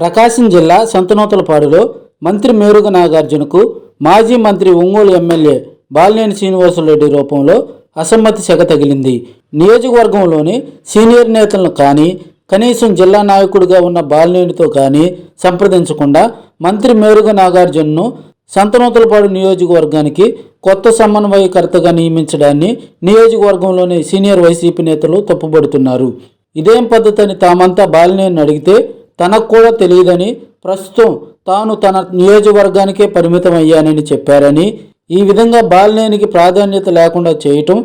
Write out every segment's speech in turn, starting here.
ప్రకాశం జిల్లా సంతనూతలపాడులో మంత్రి మేరుగ నాగార్జునకు మాజీ మంత్రి ఒంగోలు ఎమ్మెల్యే బాలినేని శ్రీనివాసరెడ్డి రూపంలో అసమ్మతి సెగ తగిలింది. నియోజకవర్గంలోని సీనియర్ నేతలను కానీ కనీసం జిల్లా నాయకుడిగా ఉన్న బాలినేనితో కానీ సంప్రదించకుండా మంత్రి మేరుగ నాగార్జునను సంతనూతలపాడు నియోజకవర్గానికి కొత్త సమన్వయకర్తగా నియమించడాన్ని నియోజకవర్గంలోని సీనియర్ వైసీపీ నేతలు తప్పుపడుతున్నారు ఇదేం పద్ధతి అని తామంతా బాలినేని అడిగితే తనకు కూడా తెలియదని ప్రస్తుతం తాను తన నియోజకవర్గానికే పరిమితం అయ్యానని చెప్పారని ఈ విధంగా బాలినేనికి ప్రాధాన్యత లేకుండా చేయటం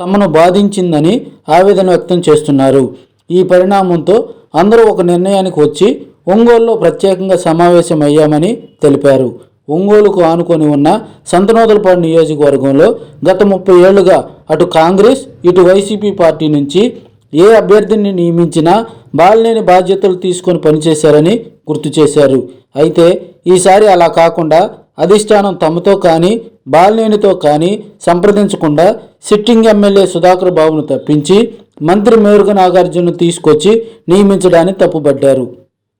తమను బాధించిందని ఆవేదన వ్యక్తం చేస్తున్నారు. ఈ పరిణామంతో అందరూ ఒక నిర్ణయానికి వచ్చి ఒంగోలులో ప్రత్యేకంగా సమావేశమయ్యామని తెలిపారు. ఒంగోలుకు ఆనుకొని ఉన్న సంతనోదలపాడు నియోజకవర్గంలో గత ముప్పై ఏళ్ళుగా అటు కాంగ్రెస్ ఇటు వైసీపీ పార్టీ నుంచి ఏ అభ్యర్థిని నియమించినా బాలినేని బాధ్యతలు తీసుకొని పనిచేశారని గుర్తు చేశారు. అయితే ఈసారి అలా కాకుండా అధిష్టానం తమతో కానీ బాలినేనితో కానీ సంప్రదించకుండా సిట్టింగ్ ఎమ్మెల్యే సుధాకర్ బాబును తప్పించి మంత్రి మేరుగ నాగార్జును తీసుకొచ్చి నియమించడాన్ని తప్పుబడ్డారు.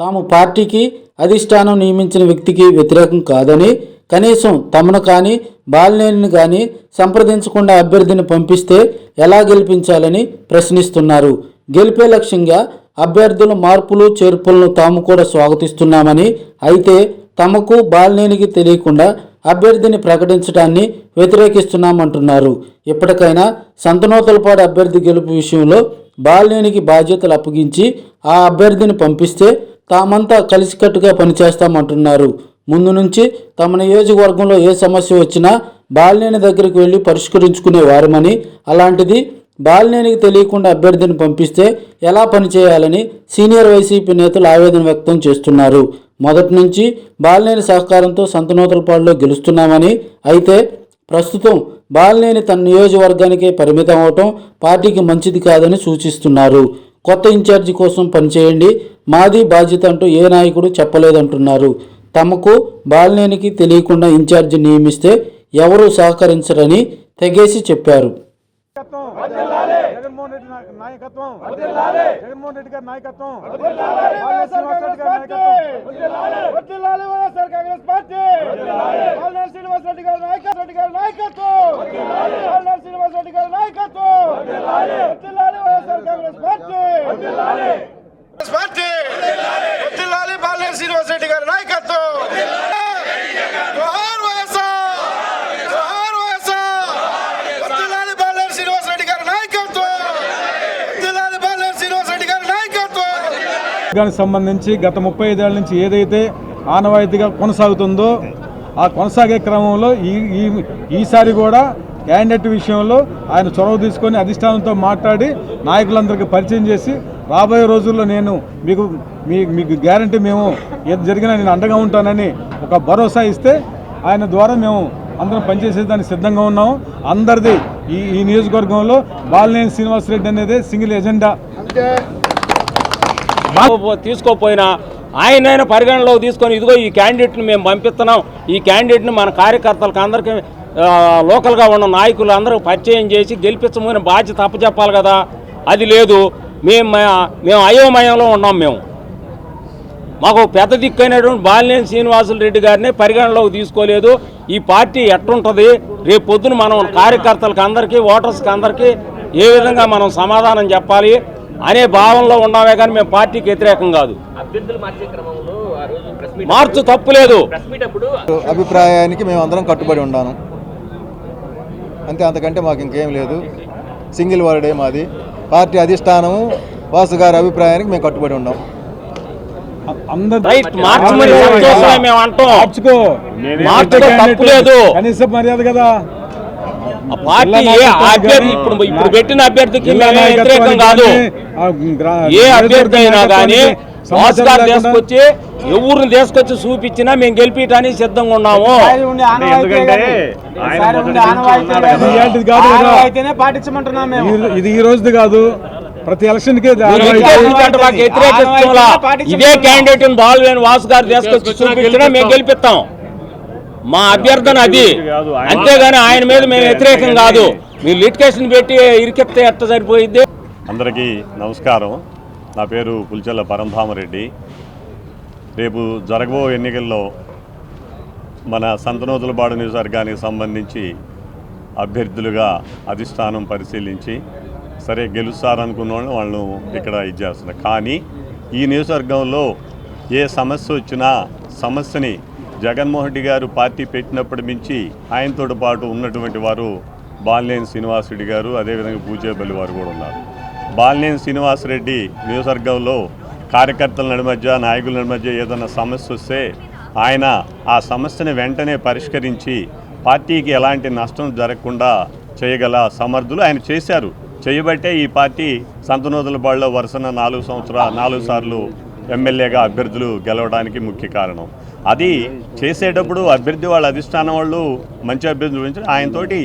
తాము పార్టీకి అధిష్టానం నియమించిన వ్యక్తికి వ్యతిరేకం కాదని కనీసం తమను కానీ బాలినేనిని కానీ సంప్రదించకుండా అభ్యర్థిని పంపిస్తే ఎలా గెలిపించాలని ప్రశ్నిస్తున్నారు. గెలిపే లక్ష్యంగా అభ్యర్థుల మార్పులు చేర్పులను తాము కూడా స్వాగతిస్తున్నామని అయితే తమకు బాలినేనికి తెలియకుండా అభ్యర్థిని ప్రకటించడాన్ని వ్యతిరేకిస్తున్నామంటున్నారు. ఇప్పటికైనా సంతనోతలపాడు అభ్యర్థి గెలుపు విషయంలో బాలినేనికి బాధ్యతలు అప్పగించి ఆ అభ్యర్థిని పంపిస్తే తామంతా కలిసికట్టుగా పనిచేస్తామంటున్నారు. ముందు నుంచి తమ నియోజకవర్గంలో ఏ సమస్య వచ్చినా బాలినేని దగ్గరికి వెళ్ళి పరిష్కరించుకునే వారమని అలాంటిది బాలినేనికి తెలియకుండా అభ్యర్థిని పంపిస్తే ఎలా పనిచేయాలని సీనియర్ వైసీపీ నేతలు ఆవేదన వ్యక్తం చేస్తున్నారు. మొదటి నుంచి బాలినేని సహకారంతో సంతనోతలపాడులో గెలుస్తున్నామని అయితే ప్రస్తుతం బాలినేని తన నియోజకవర్గానికే పరిమితం అవటం పార్టీకి మంచిది కాదని సూచిస్తున్నారు. కొత్త ఇన్ఛార్జి కోసం పనిచేయండి మాది బాధ్యత అంటూ ఏ నాయకుడు చెప్పలేదంటున్నారు. తమకు బాలినేనికి తెలియకుండా ఇన్ఛార్జి నియమిస్తే ఎవరూ సహకరించరని తెగేసి చెప్పారు. నాయకత్వం. జగన్మోహన్ రెడ్డి నాయకత్వం. జగన్మోహన్ రెడ్డి గారి నాయకత్వం. YSR Congress party. Balineni Srinivas Reddy గారి నాయకత్వం. రెడ్డి గారి నాయకత్వం. బాలినేని శ్రీనివాస్ రెడ్డి గారి నాయకత్వం. YSR Congress party. పార్టీ. వర్ధిల్లాలి బాలినేని శ్రీనివాస్ రెడ్డి గారి నాయకత్వం. జోహార్ వైఎస్ఆర్. జోహార్ వైఎస్ఆర్. వర్ధిల్లాలి బాలినేని శ్రీనివాస్ రెడ్డి గారి నాయకత్వం. వర్ధిల్లాలి బాలినేని శ్రీనివాస్ రెడ్డి గారి నాయకత్వం. దానికి సంబంధించి గత ముప్పై ఐదేళ్ళ నుంచి ఏదైతే ఆనవాయితీగా కొనసాగుతుందో ఆ కొనసాగే క్రమంలో ఈ ఈ ఈసారి కూడా క్యాండిడేట్ విషయంలో ఆయన చొరవ తీసుకొని అధిష్టానంతో మాట్లాడి నాయకులందరికీ పరిచయం చేసి రాబోయే రోజుల్లో నేను మీకు మీ మీకు గ్యారంటీ మేము ఏది జరిగినా నేను అండగా ఉంటానని ఒక భరోసా ఇస్తే ఆయన ద్వారా మేము అందరం పనిచేసేదానికి సిద్ధంగా ఉన్నాము. అందరిది ఈ ఈ నియోజకవర్గంలో బాలినేని శ్రీనివాసరెడ్డి అనేది సింగిల్ ఎజెండా. తీసుకోపో- తీసుకోపోయినా ఆయనైనా పరిగణలోకి తీసుకొని ఇదిగో ఈ క్యాండిడేట్ని మేము పంపిస్తున్నాం. ఈ క్యాండిడేట్ని మన కార్యకర్తలకు అందరికీ లోకల్గా ఉన్న నాయకులు అందరూ పరిచయం చేసి గెలిపించమని బాధ్యత అప్పచెప్పాలి కదా. అది లేదు. మేము మ- మేము అయోమయంలో ఉన్నాం మేము. మాకు పెద్ద దిక్కైనటువంటి బాలినేని శ్రీనివాసులు రెడ్డి గారిని పరిగణలోకి తీసుకోలేదు. ఈ పార్టీ ఎట్టుంటుంది రేపు పొద్దున మనం కార్యకర్తలకు అందరికీ ఓటర్స్కి అందరికీ ఏ విధంగా మనం సమాధానం చెప్పాలి అనే భావనలో ఉన్నామే కానీ మేము పార్టీకి వ్యతిరేకం కాదు. అభ్యర్థులు మార్చే క్రమంలో ఆ రోజు ప్రెస్ మీట్ మార్చు తప్పులేదు ప్రెస్ మీట్ అప్పుడు అభిప్రాయానికి మేము అందరం కట్టుబడి ఉన్నాను. అంతే అంతకంటే మాకు ఇంకేం లేదు. సింగిల్ వర్డే మాది. పార్టీ అధిష్టానము వాసు గారి అభిప్రాయానికి మేము కట్టుబడి ఉన్నాం. అందరి రైట్ మార్చమని సంతోషమే మేము అంటాం. మార్చుకో. మార్చుకో తప్పులేదు కనీస మర్యాద కదా. ఆ పార్టీ ఏ అభ్యర్థి ఇప్పుడు ఇప్పుడు పెట్టిన అభ్యర్థికి వ్యతిరేకం కాదు. ఏ అభ్యర్థి అయినా కానీ వాసు గారు తీసుకొచ్చి ఎవరిని తీసుకొచ్చి చూపించినా మేము గెలిపించడానికి సిద్ధంగా ఉన్నాము. ఇది. ఈ- ఇది ఈ రోజుది కాదు. ప్రతి ఎలక్షన్కి ఇది క్యాండిడేట్ బాలవేణి వాసు గారు తీసుకొచ్చి చూపించినా మేము గెలిపిస్తాం. మా అభ్యర్థన అది. అంతేగాని ఆయన మీద మేము వ్యతిరేకం కాదు. మీరు లిటికేషన్ పెట్టి ఇరికెత్తే ఎట్ట సరిపోయిద్ది? అందరికీ నమస్కారం. నా పేరు పుల్చెల్ల పరంధామరెడ్డి. రేపు జరగబో ఎన్నికల్లో మన సంతనోతులపాడు నియోజకవర్గానికి సంబంధించి అభ్యర్థులుగా అధిష్టానం పరిశీలించి సరే గెలుస్తారనుకున్న వాళ్ళు వాళ్ళను ఇక్కడ ఇది చేస్తున్నారు కానీ ఈ నియోజకవర్గంలో ఏ సమస్య వచ్చినా సమస్యని జగన్మోహన్ రెడ్డి గారు పార్టీ పెట్టినప్పటి నుంచి ఆయనతో పాటు ఉన్నటువంటి వారు బాలినేని శ్రీనివాసరెడ్డి గారు అదేవిధంగా పూజేపల్లి వారు కూడా ఉన్నారు. బాలినేని శ్రీనివాసరెడ్డి నియోజకవర్గంలో కార్యకర్తల నడిమధ్య నాయకుల నడిమధ్య ఏదైనా సమస్య వస్తే ఆయన ఆ సమస్యని వెంటనే పరిష్కరించి పార్టీకి ఎలాంటి నష్టం జరగకుండా చేయగల సమర్థులు ఆయన చేశారు. చేయబట్టే ఈ పార్టీ సంతనోదులపాడులో వరుసన నాలుగు సంవత్సరాల నాలుగు సార్లు ఎమ్మెల్యేగా అభ్యర్థులు గెలవడానికి ముఖ్య కారణం. అది చేసేటప్పుడు అభ్యర్థి వాళ్ళ అధిష్టానం వాళ్ళు మంచి అభ్యర్థులు గురించి ఆయనతోటి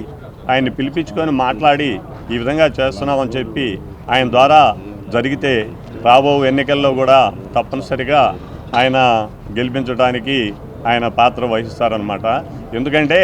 ఆయన్ని పిలిపించుకొని మాట్లాడి ఈ విధంగా చేస్తున్నామని చెప్పి ఆయన ద్వారా జరిగితే రాబో ఎన్నికల్లో కూడా తప్పనిసరిగా ఆయన గెలిపించడానికి ఆయన పాత్ర వహిస్తారనమాట ఎందుకంటే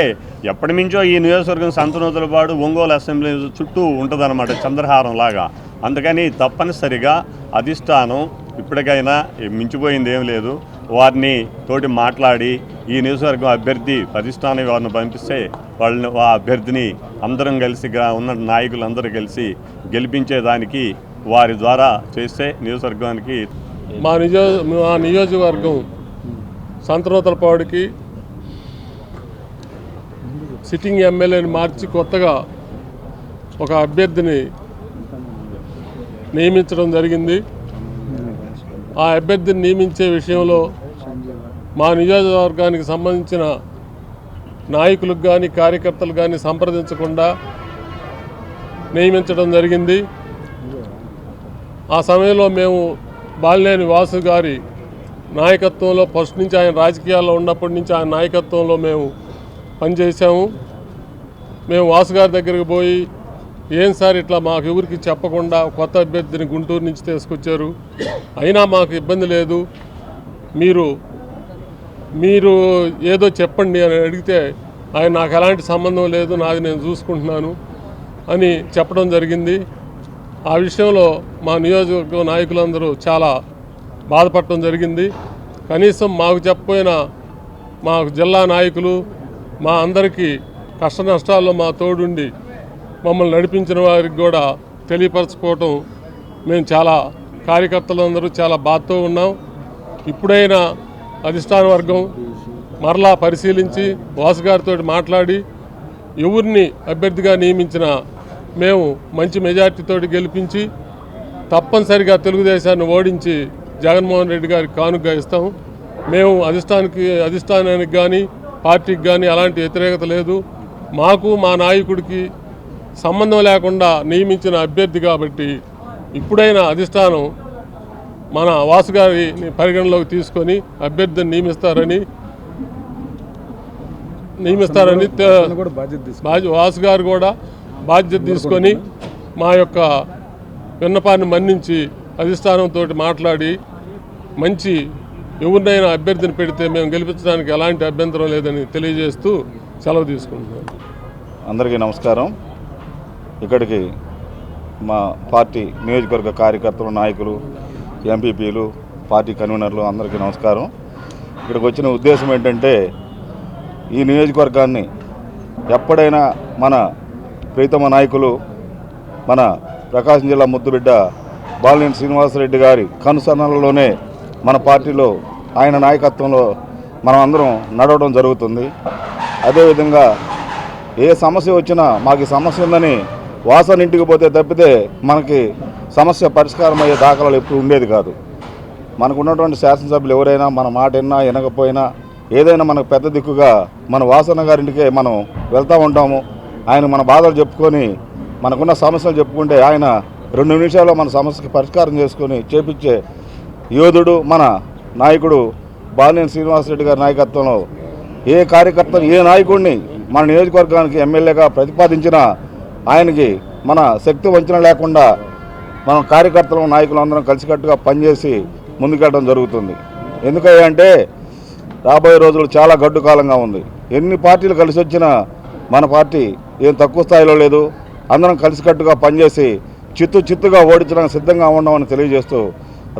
ఎప్పటి నుంచో ఈ నియోజకవర్గం సంతనూతలపాడు ఒంగోలు అసెంబ్లీ చుట్టూ ఉంటుందన్నమాట చంద్రహారం లాగా. అందుకని తప్పనిసరిగా అధిష్టానం ఇప్పటికైనా మించిపోయింది ఏం లేదు. వారిని తోటి మాట్లాడి ఈ నియోజకవర్గం అభ్యర్థి అధిష్టానం వారిని పంపిస్తే వాళ్ళని ఆ అభ్యర్థిని అందరం కలిసి ఉన్న నాయకులందరూ కలిసి గెలిపించేదానికి వారి ద్వారా చేస్తే నియోజకవర్గానికి మా నిజో మా నియోజకవర్గం సంతనూతలపాడుకి సిట్టింగ్ ఎమ్మెల్యేని మార్చి కొత్తగా ఒక అభ్యర్థిని నియమించడం జరిగింది. ఆ అభ్యర్థిని నియమించే విషయంలో మా నియోజకవర్గానికి సంబంధించిన నాయకులకు కానీ కార్యకర్తలు కానీ సంప్రదించకుండా నియమించడం జరిగింది. ఆ సమయంలో మేము బాలినేని వాసు గారి నాయకత్వంలో ఫస్ట్ నుంచి ఆయన రాజకీయాల్లో ఉన్నప్పటి నుంచి ఆయన నాయకత్వంలో మేము పనిచేసాము మేము వాసు గారి దగ్గరికి పోయి ఏం సార్ ఇట్లా మాకు ఎవరికి చెప్పకుండా కొత్త అభ్యర్థిని గుంటూరు నుంచి తీసుకొచ్చారు? అయినా మాకు ఇబ్బంది లేదు. మీరు మీరు ఏదో చెప్పండి అని అడిగితే ఆయన నాకు ఎలాంటి సంబంధం లేదు నాది నేను చూసుకుంటున్నాను అని చెప్పడం జరిగింది. ఆ విషయంలో మా నియోజకవర్గ నాయకులందరూ చాలా బాధపడటం జరిగింది. కనీసం మాకు చెప్పపోయిన మా జిల్లా నాయకులు మా అందరికీ కష్ట నష్టాల్లో మా తోడుండి మమ్మల్ని నడిపించిన వారికి కూడా తెలియపరచుకోవటం మేము చాలా కార్యకర్తలందరూ చాలా బాధతో ఉన్నాం. ఇప్పుడైనా అధిష్టాన వర్గం మరలా పరిశీలించి వాసు గారితో మాట్లాడి ఎవరిని అభ్యర్థిగా నియమించిన మేము మంచి మెజార్టీతో గెలిపించి తప్పనిసరిగా తెలుగుదేశాన్ని ఓడించి జగన్మోహన్ రెడ్డి గారికి కానుగా ఇస్తాం. మేము అధిష్టానికి అధిష్టానానికి కానీ పార్టీకి కానీ అలాంటి వ్యతిరేకత లేదు. మాకు మా నాయకుడికి సంబంధం లేకుండా నియమించిన అభ్యర్థి కాబట్టి ఇప్పుడైనా అధిష్టానం మన వాసు గారిని పరిగణలోకి తీసుకొని అభ్యర్థిని నియమిస్తారని నియమిస్తారని వాసు గారు కూడా బాధ్యత తీసుకొని మా యొక్క విన్నపాన్ని మన్నించి అధిష్టానంతో మాట్లాడి మంచి ఎవరినైనా అభ్యర్థిని పెడితే మేము గెలిపించడానికి ఎలాంటి అభ్యంతరం లేదని తెలియజేస్తూ సెలవు తీసుకుంటున్నాం. అందరికీ నమస్కారం. ఇక్కడికి మా పార్టీ నియోజకవర్గ కార్యకర్తలు నాయకులు ఎంపీపీలు పార్టీ కన్వీనర్లు అందరికీ నమస్కారం. ఇక్కడికి వచ్చిన ఉద్దేశం ఏంటంటే ఈ నియోజకవర్గాన్ని ఎప్పుడైనా మన ప్రీతమ నాయకులు మన ప్రకాశం జిల్లా ముద్దుబిడ్డ బాలినేని శ్రీనివాసరెడ్డి గారి కనుసన్నలలోనే మన పార్టీలో ఆయన నాయకత్వంలో మనం అందరం నడవడం జరుగుతుంది. అదేవిధంగా ఏ సమస్య వచ్చినా మాకు సమస్య ఉందని వాసన ఇంటికి పోతే తప్పితే మనకి సమస్య పరిష్కారం అయ్యే దాఖలాలు ఎప్పుడు ఉండేది కాదు. మనకు ఉన్నటువంటి శాసనసభ్యులు ఎవరైనా మన మాట విన్నా వినకపోయినా ఏదైనా మనకు పెద్ద దిక్కుగా మన వాసన గారింటికే మనం వెళ్తూ ఉంటాము. ఆయన మన బాధలు చెప్పుకొని మనకున్న సమస్యలు చెప్పుకుంటే ఆయన రెండు నిమిషాల్లో మన సమస్యకి పరిష్కారం చేసుకొని చేపించే యోధుడు మన నాయకుడు బాలినేని శ్రీనివాసరెడ్డి గారి నాయకత్వంలో ఏ కార్యకర్తను ఏ నాయకుడిని మన నియోజకవర్గానికి ఎమ్మెల్యేగా ప్రతిపాదించినా ఆయనకి మన శక్తి వంచన లేకుండా మనం కార్యకర్తలు నాయకులు అందరం కలిసికట్టుగా పనిచేసి ముందుకెళ్ళడం జరుగుతుంది. ఎందుకంటే రాబోయే రోజులు చాలా గడ్డు కాలంగా ఉంది. ఎన్ని పార్టీలు కలిసి వచ్చినా మన పార్టీ ఏం తక్కువ స్థాయిలో లేదు. అందరం కలిసికట్టుగా పనిచేసి చిత్తు చిత్తుగా ఓడించడానికి సిద్ధంగా ఉన్నామని తెలియజేస్తూ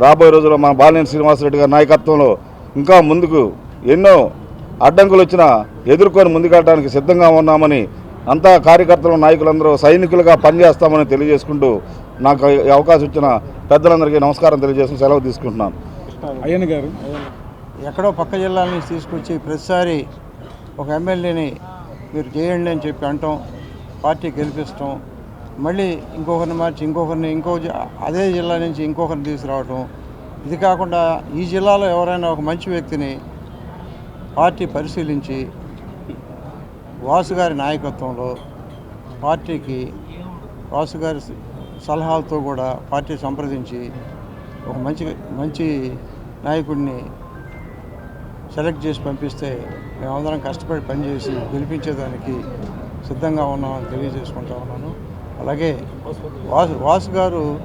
రాబోయే రోజుల్లో మన బాలినేని శ్రీనివాసరెడ్డి గారి నాయకత్వంలో ఇంకా ముందుకు ఎన్నో అడ్డంకులు వచ్చినా ఎదుర్కొని ముందుకెళ్ళడానికి సిద్ధంగా ఉన్నామని అంతా కార్యకర్తలు నాయకులందరూ సైనికులుగా పనిచేస్తామని తెలియజేసుకుంటూ నాకు అవకాశం ఇచ్చిన పెద్దలందరికీ నమస్కారం తెలియజేసుకుని సెలవు తీసుకుంటున్నాను. అయ్యన్ గారు. ఎక్కడో పక్క జిల్లాల నుంచి తీసుకొచ్చి ప్రతిసారి ఒక ఎమ్మెల్యేని మీరు చేయండి అని చెప్పి అంటాం పార్టీ గెలిపిస్తాం. మళ్ళీ ఇంకొకరిని మార్చి ఇంకొకరిని ఇంకో అదే జిల్లా నుంచి ఇంకొకరిని తీసుకురావటం. ఇది కాకుండా ఈ జిల్లాలో ఎవరైనా ఒక మంచి వ్యక్తిని పార్టీ పరిశీలించి వాసు గారి నాయకత్వంలో పార్టీకి వాసు గారి సలహాలతో కూడా పార్టీ సంప్రదించి ఒక మంచి మంచి నాయకుడిని సెలెక్ట్ చేసి పంపిస్తే మేమందరం కష్టపడి పనిచేసి గెలిపించేదానికి సిద్ధంగా ఉన్నామని తెలియజేసుకుంటా ఉన్నాను. అలాగే వాసు వాసు గారు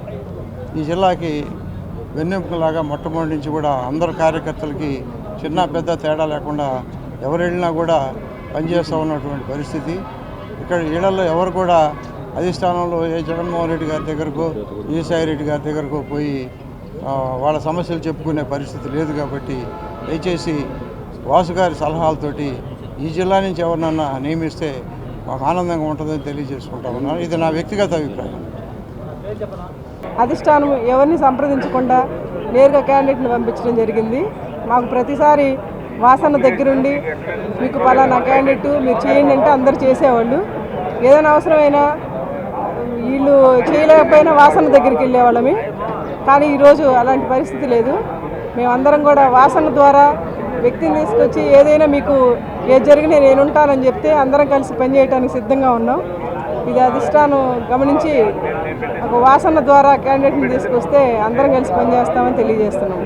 ఈ జిల్లాకి వెన్నెముకలాగా మొట్టమొదటి నుంచి కూడా అందరు కార్యకర్తలకి చిన్న పెద్ద తేడా లేకుండా ఎవరు వెళ్ళినా కూడా పనిచేస్తూ ఉన్నటువంటి పరిస్థితి. ఇక్కడ ఈళ్ళల్లో ఎవరు కూడా అధిష్టానంలో ఏ జగన్మోహన్ రెడ్డి గారి దగ్గరకో విజయసాయి రెడ్డి గారి దగ్గరకు పోయి వాళ్ళ సమస్యలు చెప్పుకునే పరిస్థితి లేదు కాబట్టి దయచేసి వాసు గారి సలహాలతోటి ఈ జిల్లా నుంచి ఎవరినన్నా నియమిస్తే మాకు ఆనందంగా ఉంటుందని తెలియజేసుకుంటా ఉన్నాను. ఇది నా వ్యక్తిగత అభిప్రాయం. అధిష్టానం ఎవరిని సంప్రదించకుండా నేరుగా క్యాండిడేట్ని పంపించడం జరిగింది. మాకు ప్రతిసారి వాసన దగ్గరుండి మీకు పలానా క్యాండిడేట్ మీరు చేయండి అంటే అందరు చేసేవాళ్ళు. ఏదైనా అవసరమైనా వీళ్ళు చేయలేకపోయినా వాసన దగ్గరికి వెళ్ళేవాళ్ళమే. కానీ ఈరోజు అలాంటి పరిస్థితి లేదు. మేమందరం కూడా వాసన ద్వారా వ్యక్తిని తీసుకొచ్చి ఏదైనా మీకు ఏది జరిగినా నేను ఉంటానని చెప్తే అందరం కలిసి పనిచేయడానికి సిద్ధంగా ఉన్నాం. ఇది అధిష్టానం గమనించి ఒక వాసన ద్వారా క్యాండిడేట్ని తీసుకొస్తే అందరం కలిసి పనిచేస్తామని తెలియజేస్తున్నాం.